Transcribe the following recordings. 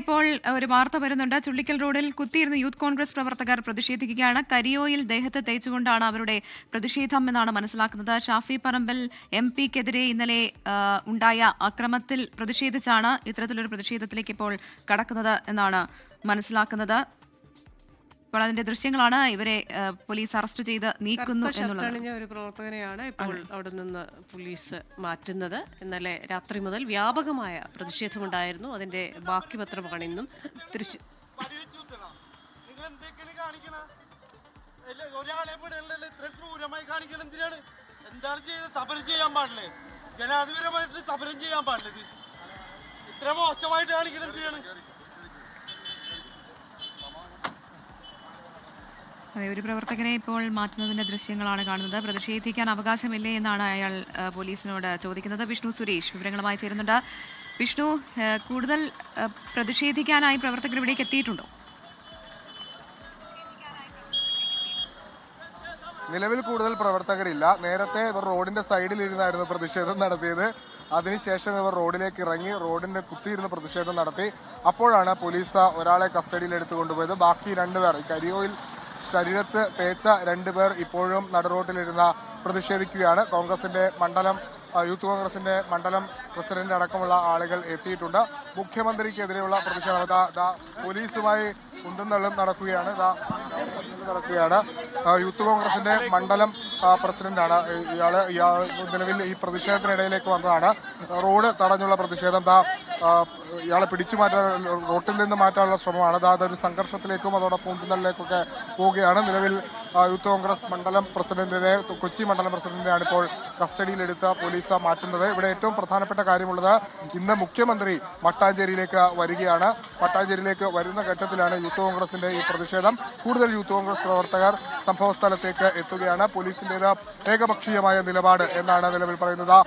ഇപ്പോൾ ഒരു വാർത്ത വരുന്നുണ്ട്. ചുള്ളിക്കൽ റോഡിൽ കുത്തിയിരുന്ന യൂത്ത് കോൺഗ്രസ് പ്രവർത്തകർ പ്രതിഷേധിക്കുകയാണ്. കരിയോയിൽ ദേഹത്ത് തേച്ചുകൊണ്ടാണ് അവരുടെ പ്രതിഷേധം എന്നാണ് മനസ്സിലാക്കുന്നത്. ഷാഫി പറമ്പിൽ എം പിക്കെതിരെ ഇന്നലെ ഉണ്ടായ അക്രമത്തിൽ പ്രതിഷേധിച്ചാണ് ഇത്തരത്തിലൊരു പ്രതിഷേധത്തിലേക്ക് ഇപ്പോൾ കടക്കുന്നത് എന്നാണ് മനസ്സിലാക്കുന്നത്. ഇപ്പോൾ അതിന്റെ ദൃശ്യങ്ങളാണ് ഇവരെ പോലീസ് അറസ്റ്റ് ചെയ്ത് നീക്കുന്നു എന്നുള്ളത്. ഒരു പ്രവർത്തകനെയാണ് ഇപ്പോൾ അവിടെ നിന്ന് പോലീസ് മാറ്റുന്നത്. ഇന്നലെ രാത്രി മുതൽ വ്യാപകമായ പ്രതിഷേധമുണ്ടായിരുന്നു. അതിന്റെ ബാക്കി പത്രമാണ് ഇന്നും തിരിച്ചു നിങ്ങൾ എന്തൊക്കെയാണ് കാണിക്കണ അല്ല, ഒരാളെ ഇത്ര ക്രൂരമായി കാണിക്കണം എന്തിനാണ് എന്താണ് സമരം ചെയ്യാൻ പാടില്ലേ ജനാധിപത്യമായിട്ട് സമരം ചെയ്യാൻ പാടില്ല ഇത് ഇത്ര മോശമായിട്ട് കാണിക്കണം എന്തിനാണ്? അതെ ഒരു പ്രവർത്തകനെ ഇപ്പോൾ മാറ്റുന്നതിന്റെ ദൃശ്യങ്ങളാണ് കാണുന്നത്. പ്രതിഷേധിക്കാൻ അവകാശമില്ലേ എന്നാണ് അയാൾ പോലീസിനോട് ചോദിക്കുന്നത്. വിഷ്ണു സുരേഷ് വിവരങ്ങളുമായി ചേരുന്നുണ്ട്. വിഷ്ണു കൂടുതൽ പ്രതിഷേധിക്കാനായി പ്രവർത്തകർ ഇവിടേക്ക് എത്തിയിട്ടുണ്ടോ? നിലവിൽ കൂടുതൽ പ്രവർത്തകരില്ല. നേരത്തെ ഇവർ റോഡിന്റെ സൈഡിൽ ഇരുന്നായിരുന്നു പ്രതിഷേധം നടത്തിയത്. അതിനുശേഷം ഇവർ റോഡിലേക്ക് ഇറങ്ങി റോഡിന്റെ കുത്തിയിരുന്ന് പ്രതിഷേധം നടത്തി. അപ്പോഴാണ് പോലീസ് ഒരാളെ കസ്റ്റഡിയിൽ എടുത്തു കൊണ്ടുപോയത്. ബാക്കി രണ്ടുപേർ കരിയോയിൽ ശരീരത്ത് തേച്ച രണ്ടുപേർ ഇപ്പോഴും നടുറോട്ടിലിരുന്ന പ്രതിഷേധിക്കുകയാണ്. കോൺഗ്രസിന്റെ മണ്ഡലം യൂത്ത് കോൺഗ്രസിന്റെ മണ്ഡലം പ്രസിഡന്റ് അടക്കമുള്ള ആളുകൾ എത്തിയിട്ടുണ്ട്. മുഖ്യമന്ത്രിക്കെതിരെയുള്ള പ്രതിഷേധം. പോലീസുമായി കുന്തുന്നള്ളും നടക്കുകയാണ്. നടക്കുകയാണ്. യൂത്ത് കോൺഗ്രസിന്റെ മണ്ഡലം പ്രസിഡന്റാണ്. ഇയാൾ ഇയാൾ നിലവിൽ ഈ പ്രതിഷേധത്തിനിടയിലേക്ക് വന്നതാണ്. റോഡ് തടഞ്ഞുള്ള പ്രതിഷേധം. ദാ ഇയാളെ പിടിച്ചു മാറ്റാൻ റോട്ടിൽ നിന്ന് മാറ്റാനുള്ള ശ്രമമാണ്. ദാ അതൊരു സംഘർഷത്തിലേക്കും അതോടൊപ്പം ഉന്തുന്നലിലേക്കൊക്കെ പോവുകയാണ്. നിലവിൽ യൂത്ത് കോൺഗ്രസ് മണ്ഡലം പ്രസിഡന്റിനെ കൊച്ചി മണ്ഡലം പ്രസിഡന്റിനെയാണ് ഇപ്പോൾ കസ്റ്റഡിയിലെടുത്ത പോലീസ് മാറ്റുന്നത്. ഇവിടെ ഏറ്റവും പ്രധാനപ്പെട്ട കാര്യമുള്ളത് ഇന്ന് മുഖ്യമന്ത്രി മട്ടാഞ്ചേരിയിലേക്ക് വരികയാണ്. മട്ടാഞ്ചേരിയിലേക്ക് വരുന്ന ഘട്ടത്തിലാണ് യൂത്ത് കോൺഗ്രസിന്റെ ഈ പ്രതിഷേധം. കൂടുതൽ യൂത്ത് കോൺഗ്രസ് പ്രവർത്തകർ സംഭവ സ്ഥലത്തേക്ക് എത്തുകയാണ്. പോലീസിന്റേത് ഏകപക്ഷീയമായ നിലപാട് എന്നാണ് നിലവിൽ പറയുന്നത്.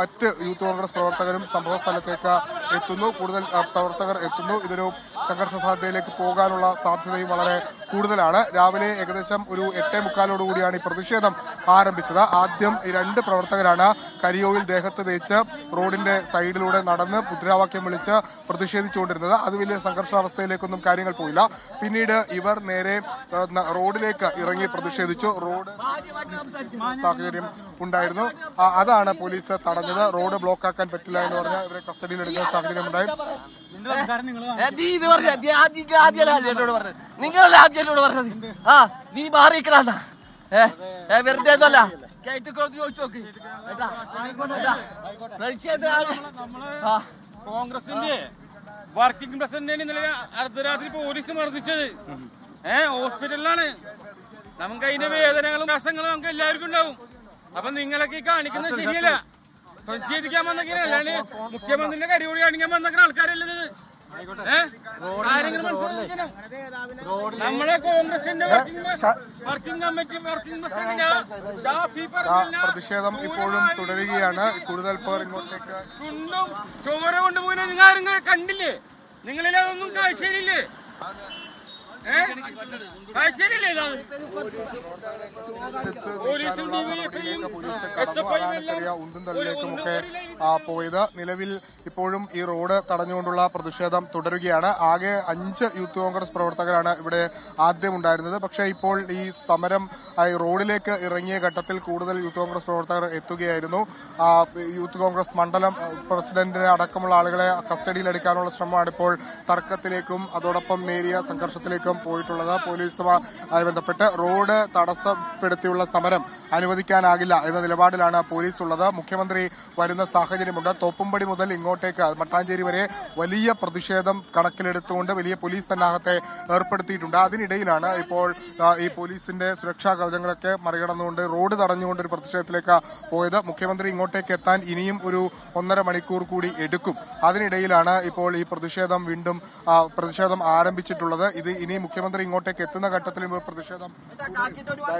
മറ്റ് യൂത്ത് കോൺഗ്രസ് പ്രവർത്തകരും സംഭവ സ്ഥലത്തേക്ക് എത്തുന്നു. കൂടുതൽ പ്രവർത്തകർ എത്തുന്നു. ഇതൊരു സംഘർഷ സാധ്യതയിലേക്ക് പോകാനുള്ള സാധ്യതയും വളരെ കൂടുതലാണ്. രാവിലെ ഏകദേശം ഒരു എട്ടേ മുക്കാലോടുകൂടിയാണ് ഈ പ്രതിഷേധം ആരംഭിച്ചത്. ആദ്യം രണ്ട് പ്രവർത്തകരാണ് കരിയോയിൽ ദേഹത്ത് തേച്ച് റോഡിന്റെ സൈഡിലൂടെ നടന്ന് മുദ്രാവാക്യം വിളിച്ച് പ്രതിഷേധിച്ചുകൊണ്ടിരുന്നത്. അത് വലിയ സംഘർഷാവസ്ഥയിലേക്കൊന്നും കാര്യങ്ങൾ പോയില്ല. പിന്നീട് ഇവർ നേരെ റോഡിലേക്ക് ഇറങ്ങി പ്രതിഷേധിച്ചു. റോഡ് സാഹചര്യം ഉണ്ടായിരുന്നു. അതാണ് പോലീസ് തടഞ്ഞത്. റോഡ് ബ്ലോക്കാക്കാൻ പറ്റില്ല എന്ന് പറഞ്ഞ് ഇവരെ കസ്റ്റഡിയിൽ എടുക്കുന്ന സാഹചര്യം ഉണ്ടായി നീ ഇത് പറഞ്ഞ നീ ആദ്യം ആദ്യമല്ല ആദ്യമായിട്ടോട് പറഞ്ഞത് നിങ്ങളല്ല ആദ്യമായിട്ടോട് പറഞ്ഞത്? ആ നീ മാറിക്കണ ഏ വെറുതെ ചോദിച്ചു നോക്ക്. കോൺഗ്രസിന്റെ വർക്കിംഗ് പ്രസിഡന്റിനെ ഇന്നലെ അർദ്ധരാത്രി പോലീസ് മർദ്ദിച്ചത്. ഏ ഹോസ്പിറ്റലിലാണ്. നമുക്ക് അതിന്റെ വേദനകളും കഷ്ടങ്ങളും നമുക്ക് എല്ലാവർക്കും ഉണ്ടാവും. അപ്പൊ നിങ്ങളൊക്കെ കാണിക്കുന്നത് ശരിയല്ല. പ്രതിഷേധിക്കാൻ വന്നൊക്കെ അല്ലാണ്ട് മുഖ്യമന്ത്രിന്റെ കരികൂടി കാണിക്കാൻ വന്നൊക്കെ ആൾക്കാരല്ലേ നമ്മളെ കോൺഗ്രസിന്റെ വർക്കിംഗ് കമ്മിറ്റി വർക്കിംഗ് പ്രതിഷേധം ഇപ്പോഴും തുടരുകയാണ്. കൂടുതൽ പേർ ഇങ്ങോട്ടേക്ക്. ചുണ്ടും ചോര കൊണ്ടുപോയി നിങ്ങൾ ആരും കണ്ടില്ലേ? നിങ്ങളിൽ അതൊന്നും കാഴ്ചയിലില്ലേ? ഏ? കാഴ്ചയിലില്ലേ ഇതാണ് പോലീസും ഡിവൈഎഫ്ഐയും എസ് എഫ് ഐയും എല്ലാം ഉന്തും തള്ളിലേക്കുമൊക്കെ ആ, പോയത്. നിലവിൽ ഇപ്പോഴും ഈ റോഡ് തടഞ്ഞുകൊണ്ടുള്ള പ്രതിഷേധം തുടരുകയാണ്. ആകെ അഞ്ച് യൂത്ത് കോൺഗ്രസ് പ്രവർത്തകരാണ് ഇവിടെ ആദ്യം ഉണ്ടായിരുന്നത്. പക്ഷേ ഇപ്പോൾ ഈ സമരം റോഡിലേക്ക് ഇറങ്ങിയ ഘട്ടത്തിൽ കൂടുതൽ യൂത്ത് കോൺഗ്രസ് പ്രവർത്തകർ എത്തുകയായിരുന്നു. യൂത്ത് കോൺഗ്രസ് മണ്ഡലം പ്രസിഡന്റിനെ അടക്കമുള്ള ആളുകളെ കസ്റ്റഡിയിലെടുക്കാനുള്ള ശ്രമമാണ് ഇപ്പോൾ തർക്കത്തിലേക്കും അതോടൊപ്പം നേരിയ സംഘർഷത്തിലേക്കും പോയിട്ടുള്ളത്. പോലീസുമായി ബന്ധപ്പെട്ട് റോഡ് തടസ്സപ്പെടുത്തിയുള്ള സമരം അനുവദിക്കാനാകില്ല എന്ന നിലപാടിലാണ് പോലീസ് ഉള്ളത് മുഖ്യമന്ത്രി വരുന്ന സാഹചര്യമുണ്ട്. തോപ്പുംപടി മുതൽ ഇങ്ങോട്ടേക്ക് മട്ടാഞ്ചേരി വരെ വലിയ പ്രതിഷേധം കണക്കിലെടുത്തുകൊണ്ട് വലിയ പോലീസ് സന്നാഹത്തെ ഏർപ്പെടുത്തിയിട്ടുണ്ട്. അതിനിടയിലാണ് ഇപ്പോൾ ഈ പോലീസിന്റെ സുരക്ഷാ കവചങ്ങളൊക്കെ മറികടന്നുകൊണ്ട് റോഡ് തടഞ്ഞുകൊണ്ട് ഒരു പ്രതിഷേധത്തിലേക്ക് പോയത്. മുഖ്യമന്ത്രി ഇങ്ങോട്ടേക്ക് എത്താൻ ഇനിയും ഒരു ഒന്നര മണിക്കൂർ കൂടി എടുക്കും. അതിനിടയിലാണ് ഇപ്പോൾ ഈ പ്രതിഷേധം വീണ്ടും പ്രതിഷേധം ആരംഭിച്ചിട്ടുള്ളത്. ഇത് ഇനി മുഖ്യമന്ത്രി ഇങ്ങോട്ടേക്ക് എത്തുന്ന ഘട്ടത്തിലും ഈ പ്രതിഷേധം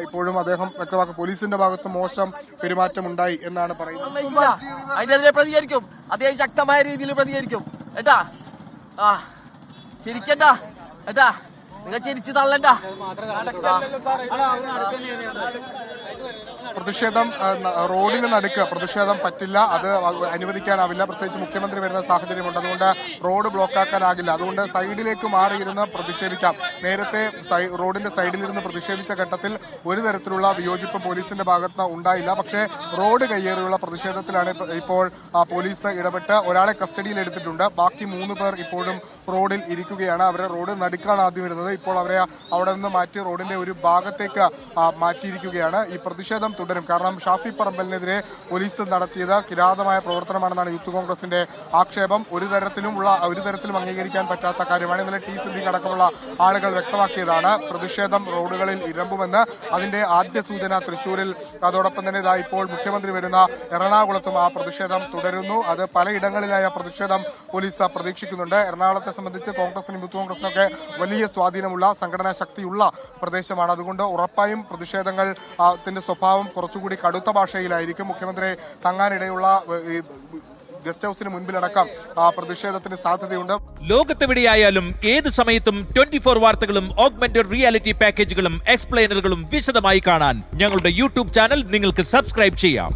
ഇപ്പോഴും അദ്ദേഹം വ്യക്തമാക്കും പോലീസിന്റെ ഭാഗത്ത് മോശം പെരുമാറ്റം ഉണ്ടായി എന്നാണ് പറയുന്നത്. അതിനെതിരെ പ്രതികരിക്കും. അദ്ദേഹം ശക്തമായ രീതിയിൽ പ്രതികരിക്കും. ഏട്ടാ ആ ചിരിക്കണ്ട. ഏട്ടാ നിങ്ങൾ ചിരിച്ചു തള്ളണ്ട. പ്രതിഷേധം റോഡിന് നടുക്ക് പ്രതിഷേധം പറ്റില്ല. അത് അനുവദിക്കാനാവില്ല. പ്രത്യേകിച്ച് മുഖ്യമന്ത്രി വരുന്ന സാഹചര്യമുണ്ട്. അതുകൊണ്ട് റോഡ് ബ്ലോക്കാക്കാനാകില്ല. അതുകൊണ്ട് സൈഡിലേക്ക് മാറിയിരുന്ന് പ്രതിഷേധിക്കാം. നേരത്തെ റോഡിന്റെ സൈഡിലിരുന്ന് പ്രതിഷേധിച്ച ഘട്ടത്തിൽ ഒരു തരത്തിലുള്ള വിയോജിപ്പ് പോലീസിന്റെ ഭാഗത്ത് ഉണ്ടായില്ല. പക്ഷേ റോഡ് കയ്യേറിയുള്ള പ്രതിഷേധത്തിലാണ് ഇപ്പോൾ പോലീസ് ഇടപെട്ട് ഒരാളെ കസ്റ്റഡിയിൽ എടുത്തിട്ടുണ്ട്. ബാക്കി മൂന്ന് പേർ ഇപ്പോഴും റോഡിൽ ഇരിക്കുകയാണ്. അവരെ റോഡ് നടുക്കാണ് ആദ്യം വരുന്നത്. ഇപ്പോൾ അവരെ അവിടെ നിന്ന് മാറ്റി റോഡിന്റെ ഒരു ഭാഗത്തേക്ക് മാറ്റിയിരിക്കുകയാണ്. ഈ പ്രതിഷേധം തുടരും. കാരണം ഷാഫി പറമ്പലിനെതിരെ പോലീസ് നടത്തിയത് കിരാതമായ പ്രവർത്തനമാണെന്നാണ് യൂത്ത് കോൺഗ്രസിന്റെ ആക്ഷേപം. ഒരു തരത്തിലുമുള്ള ഒരു തരത്തിലും അംഗീകരിക്കാൻ പറ്റാത്ത കാര്യമാണ് ഇന്നലെ ടി സിദ്ദീഖ് അടക്കമുള്ള ആളുകൾ വ്യക്തമാക്കിയതാണ്. പ്രതിഷേധം റോഡുകളിൽ ഇരമ്പുമെന്ന് അതിന്റെ ആദ്യ സൂചന തൃശൂരിൽ അതോടൊപ്പം തന്നെ ഇതാ ഇപ്പോൾ മുഖ്യമന്ത്രി വരുന്ന എറണാകുളത്തും ആ പ്രതിഷേധം തുടരുന്നു. അത് പലയിടങ്ങളിലായ പ്രതിഷേധം പോലീസ് പ്രതീക്ഷിക്കുന്നുണ്ട്. എറണാകുളത്തെ സംബന്ധിച്ച് കോൺഗ്രസിനും യൂത്ത് കോൺഗ്രസിനൊക്കെ വലിയ സ്വാധീനമുള്ള സംഘടനാ ശക്തിയുള്ള പ്രദേശമാണ്. അതുകൊണ്ട് ഉറപ്പായും പ്രതിഷേധങ്ങൾ സ്വഭാവം കുറച്ചുകൂടി കടുത്ത ഭാഷയിലായിരിക്കും. മുഖ്യമന്ത്രി തങ്ങാനിടയുള്ള ഗസ്റ്റ് ഹൗസിന് മുൻപിലടക്കം പ്രതിഷേധത്തിന് സാധ്യതയുണ്ട്. ലോകത്തെവിടെയായാലും ഏത് സമയത്തും ട്വന്റി ഫോർ വാർത്തകളും ഓഗ്മെന്റഡ് റിയാലിറ്റി പാക്കേജുകളും എക്സ്പ്ലെയിനറുകളും വിശദമായി കാണാൻ ഞങ്ങളുടെ യൂട്യൂബ് ചാനൽ നിങ്ങൾക്ക് സബ്സ്ക്രൈബ് ചെയ്യാം.